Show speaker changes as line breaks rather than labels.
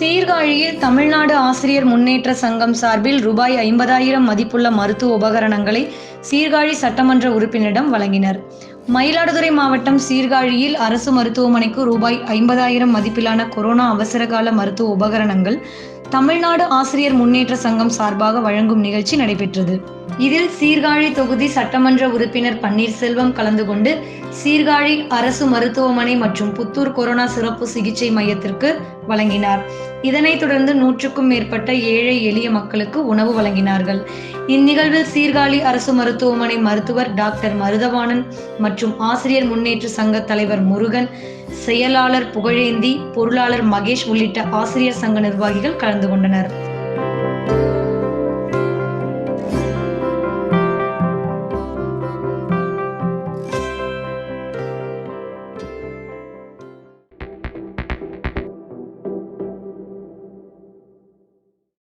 சீர்காழியில் தமிழ்நாடு ஆசிரியர் முன்னேற்ற சங்கம் சார்பில் ரூபாய் ஐம்பதாயிரம் மதிப்புள்ள மருத்துவ உபகரணங்களை சீர்காழி சட்டமன்ற உறுப்பினரிடம் வழங்கினர். மயிலாடுதுறை மாவட்டம் சீர்காழியில் அரசு மருத்துவமனைக்கு ரூபாய் ஐம்பதாயிரம் மதிப்பிலான கொரோனா அவசரகால மருத்துவ உபகரணங்கள் தமிழ்நாடு ஆசிரியர் முன்னேற்ற சங்கம் சார்பாக வழங்கும் நிகழ்ச்சி நடைபெற்றது. இதில் சீர்காழி தொகுதி சட்டமன்ற உறுப்பினர் பன்னீர்செல்வம் கலந்து கொண்டு சீர்காழி அரசு மருத்துவமனை மற்றும் புத்தூர் கொரோனா சிறப்பு சிகிச்சை மையத்திற்கு வழங்கினார். இதனைத் தொடர்ந்து நூற்றுக்கும் மேற்பட்ட ஏழை எளிய மக்களுக்கு உணவு வழங்கினார்கள். இந்நிகழ்வில் சீர்காழி அரசு மருத்துவமனை மருத்துவர் டாக்டர் மருதவாணன் மற்றும் ஆசிரியர் முன்னேற்ற சங்க தலைவர் முருகன் செயலாளர் புகழேந்தி பொருளாளர் மகேஷ் உள்ளிட்ட ஆசிரியர் சங்க நிர்வாகிகள் கலந்து கலந்து கொண்டனர்.